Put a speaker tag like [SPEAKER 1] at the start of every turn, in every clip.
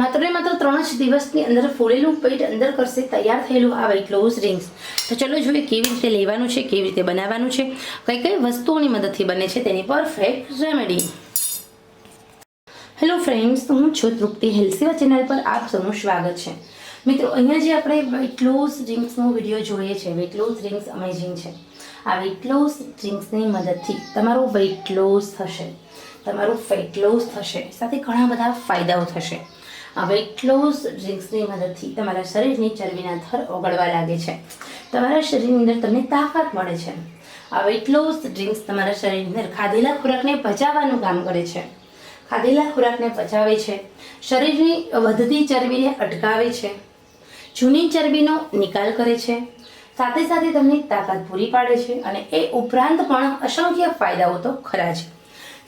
[SPEAKER 1] માત્ર ને માત્ર ત્રણ જ દિવસની અંદર ફૂલેલું પેટ અંદર કરશે, તૈયાર થયેલું આ વેઇટ લોસ ડ્રિંક્સ તો ચલો જોઈએ કેવી રીતે લેવાનું છે, કેવી રીતે બનાવવાનું છે. કઈ કઈ વસ્તુઓની મદદથી બને છે તેની પરફેક્ટ રેમેડી હેલો ફ્રેન્ડ્સ હું છું તૃપ્તિ હેલ્સીવા ચેનલ પર આપ સૌનું સ્વાગત છે. મિત્રો, અહીંયા જે આપણે વેઇટ લોસ ડ્રિંક્સનો વીડિયો જોઈએ છે વેઇટ લોસ ડ્રિંક્સ અમેઝિંગ છે. આ વેઇટ લોસ ડ્રિંક્સની મદદથી તમારું વેઇટ લોસ થશે. તમારું ફેટ લોસ થશે. સાથે ઘણા બધા ફાયદાઓ થશે. વેઇટ લોસ ડ્રિંક્સની મદદથી તમારા શરીરની ચરબીના થર ઓગળવા લાગે છે. તમારા શરીરની અંદર તમને તાકાત મળે છે. વેઇટ લોસ ડ્રિંક્સ તમારા શરીરની અંદર ખાધેલા ખોરાકને પચાવવાનું કામ કરે છે. ખાધેલા ખોરાકને પચાવે છે. શરીરની વધતી ચરબીને અટકાવે છે. જૂની ચરબીનો નિકાલ કરે છે. સાથે સાથે તમને તાકાત પૂરી પાડે છે અને એ ઉપરાંત પણ અસંખ્ય ફાયદાઓ તો ખરા છે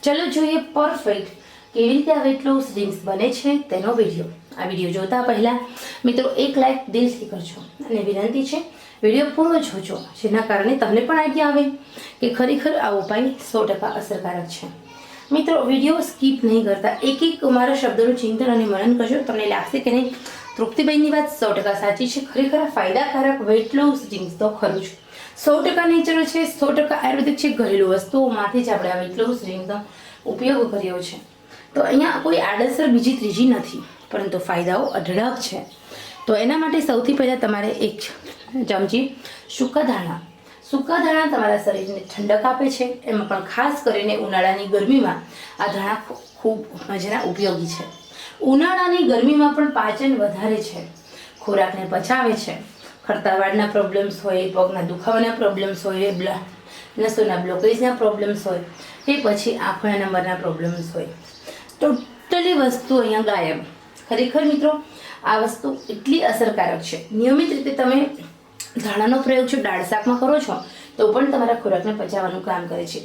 [SPEAKER 1] ચલો જોઈએ પરફેક્ટ કેવી રીતે આ વેટ લોસ ડ્રિંક્સ બને છે તેનો વીડિયો આ વીડિયો જોતા પહેલાં મિત્રો એક લાઈક દિલથી કરજો અને વિનંતી છે વીડિયો પૂરો જોજો, જેના કારણે તમને પણ આઈડિયા આવે કે ખરેખર આ ઉપાય સો ટકા અસરકારક છે. મિત્રો વીડિયો સ્કીપ નહીં કરતા. એક એક મારા શબ્દોનું ચિંતન અને મનન કરજો. તમને લાગશે કે નહીં, તૃપ્તિબેનની વાત સો ટકા સાચી છે. ખરેખર ફાયદાકારક વેટ લોસ ડ્રિંક્સ તો ખરું જ. સો ટકા નેચરલ છે, સો ટકા આયુર્વેદિક છે. ઘરેલું વસ્તુઓમાંથી જ આપણે આ વેટ લોસ ડ્રિંક્સનો ઉપયોગ કર્યો છે. તો અહીંયા કોઈ આડઅસર બીજી ત્રીજી નથી, પરંતુ ફાયદાઓ અઢળક છે. તો એના માટે સૌથી પહેલાં તમારે એક ચમચી સૂકા ધાણા. સૂકા ધાણા તમારા શરીરને ઠંડક આપે છે, એમાં પણ ખાસ કરીને ઉનાળાની ગરમીમાં આ ધાણા ખૂબ મજાના ઉપયોગી છે. ઉનાળાની ગરમીમાં પણ પાચન વધારે છે, ખોરાકને પચાવે છે. ખડતાવાળના પ્રોબ્લેમ્સ હોય, પગના દુખાવાના પ્રોબ્લેમ્સ હોય નસોના બ્લોકેજના પ્રોબ્લેમ્સ હોય, કે પછી આંખોના નંબરના પ્રોબ્લેમ્સ હોય. ટોટલી વસ્તુ અહીંયા ગાયબ. ખરેખર મિત્રો, આ વસ્તુ એટલી અસરકારક છે. નિયમિત રીતે તમે ધાણાનો પ્રયોગ જો દાળ શાકમાં કરો છો, તો પણ તમારા ખોરાકને પચાવવાનું કામ કરે છે.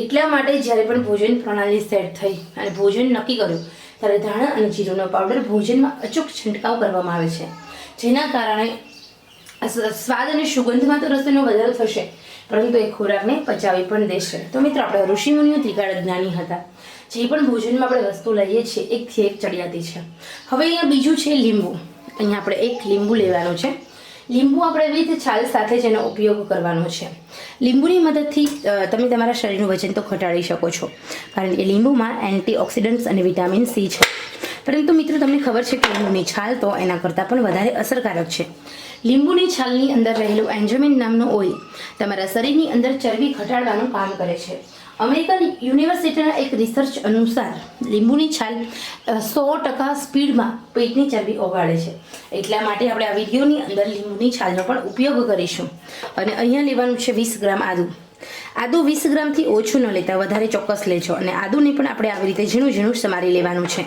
[SPEAKER 1] એટલા માટે જ્યારે પણ ભોજન પ્રણાલી સેટ થઈ અને ભોજન નક્કી કર્યું, ત્યારે ધાણા અને જીરુનો પાવડર ભોજનમાં અચૂક છંટકાવ કરવામાં આવે છે. જેના કારણે સ્વાદ અને સુગંધમાં તો રસોઈનો વધારો થશે, પરંતુ એ ખોરાકને પચાવી પણ દેશે. તો મિત્રો, આપણે ઋષિમુનિઓ ત્રિકાળ જ્ઞાની હતા. જે પણ ભોજનમાં આપણે વસ્તુ લઈએ છીએ, એકથી એક ચડિયાતી છે. હવે અહીંયા બીજું છે લીંબુ. અહીંયા આપણે એક લીંબુ લેવાનું છે. લીંબુ આપણે એવી રીતે છાલ સાથે જ એનો ઉપયોગ કરવાનો છે. લીંબુની મદદથી તમે તમારા શરીરનું વજન તો ઘટાડી શકો છો. કારણ કે લીંબુમાં એન્ટીઓક્સિડન્ટ્સ અને વિટામિન સી છે. પરંતુ મિત્રો, તમને ખબર છે કે લીંબુની છાલ તો એના કરતાં પણ વધારે અસરકારક છે. લીંબુની છાલની અંદર રહેલું એન્જોમિન નામનું ઓઇલ તમારા શરીરની અંદર ચરબી ઘટાડવાનું કામ કરે છે. અમેરિકન યુનિવર્સિટીના એક રિસર્ચ અનુસાર લીંબુની છાલ સો ટકા સ્પીડમાં પેટની ચરબી ઓગાળે છે. એટલા માટે આપણે આ વિડીયોની અંદર લીંબુની છાલનો પણ ઉપયોગ કરીશું. અને અહીંયા લેવાનું છે વીસ ગ્રામ આદુ. આદુ વીસ ગ્રામથી ઓછું ન લેતા વધારે ચોક્કસ લેજો અને આદુને પણ આપણે આવી રીતે ઝીણું ઝીણું સમારી લેવાનું છે.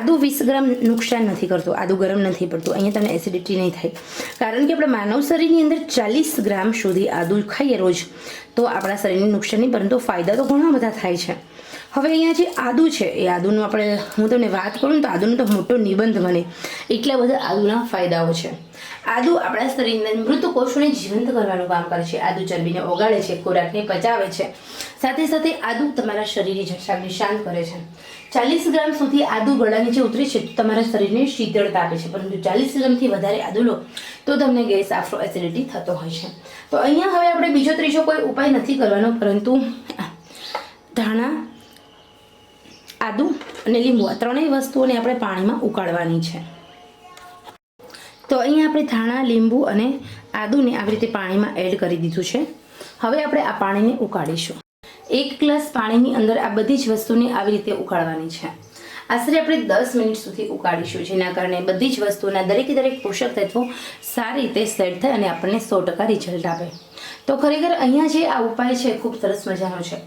[SPEAKER 1] આદુ વીસ ગ્રામ નુકસાન નથી કરતું, આદુ ગરમ નથી પડતું, અહીંયા તમને એસિડિટી નહીં થાય. કારણ કે આપણે માનવ શરીરની અંદર ચાલીસ ગ્રામ સુધી આદુ ખાઈએ રોજ, તો આપણા શરીરને નુકસાન નહીં, પરંતુ ફાયદા તો ઘણા બધા થાય છે. હવે અહીંયા જે આદુ છે, એ આદુનું આપણે, હું તમને વાત કરું તો આદુનો તો મોટો નિબંધ બને. એટલા બધા આદુના ફાયદાઓ છે. આદુ આપણા શરીરના મૃત કોષોને જીવંત કરવાનું કામ કરે છે. આદુ ચરબીને ઓગાળે છે, ખોરાકને પચાવે છે. સાથે સાથે આદુ તમારા શરીરની જઠરાગ્નિ શાંત કરે છે. ચાલીસ ગ્રામ સુધી આદુ ગળા નીચે ઉતરે છે તમારા શરીરને શીતળતા આપે છે. પરંતુ ચાલીસ ગ્રામથી વધારે આદુ લો, તો તમને ગેસ આફ્રો એસિડિટી થતો હોય છે. તો અહીંયા હવે આપણે બીજો ત્રીજો કોઈ ઉપાય નથી કરવાનો, પરંતુ ધાણા આદુ અને લીંબુ, આ ત્રણેય વસ્તુઓને આપણે પાણીમાં ઉકાળવાની છે. તો અહીંયા આપણે ધાણા, લીંબુ અને આદુને આવી રીતે પાણીમાં એડ કરી દીધું છે. હવે આપણે આ પાણીને ઉકાળીશું. એક ગ્લાસ પાણીની અંદર આ બધી જ વસ્તુને આવી રીતે ઉકાળવાની છે. આશરે આપણે દસ મિનિટ સુધી ઉકાળીશું, જેના કારણે બધી જ વસ્તુના દરેકે દરેક પોષક તત્વો સારી રીતે સેટ થાય અને આપણને સો ટકા રિઝલ્ટ આપે. તો ખરેખર અહીંયા જે આ ઉપાય છે, ખૂબ સરસ મજાનો છે.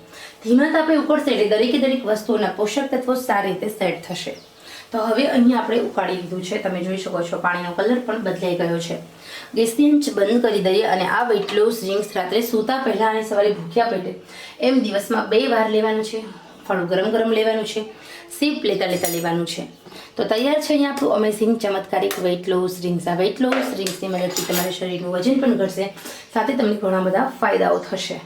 [SPEAKER 1] ધીમા તાપે ઉકળશે એટલે દરેકે દરેક વસ્તુઓના પોષક તત્વો સારી રીતે સેટ થશે. તો હવે અહીંયા આપણે ઉકાળી લીધું છે. તમે જોઈ શકો છો પાણીનો કલર પણ બદલાઈ ગયો છે. ગેસની આંચ બંધ કરી દઈએ અને આ વેટ લોસ ડ્રિંક્સ રાત્રે સૂતા પહેલાં અને સવારે ભૂખ્યા પેટે. એમ દિવસમાં બે વાર લેવાનું છે. ફળું ગરમ ગરમ લેવાનું છે. સીપ લેતા લેતા લેવાનું છે. તો તૈયાર છે અહીંયા આપણું અમેઝિંગ ચમત્કારિક વેઇટ લોસ ડ્રિંક્સ આ વેઇટ લોસ ડ્રિંક્સની મદદથી તમારા શરીરનું વજન પણ ઘટશે. સાથે તમને ઘણા બધા ફાયદાઓ થશે.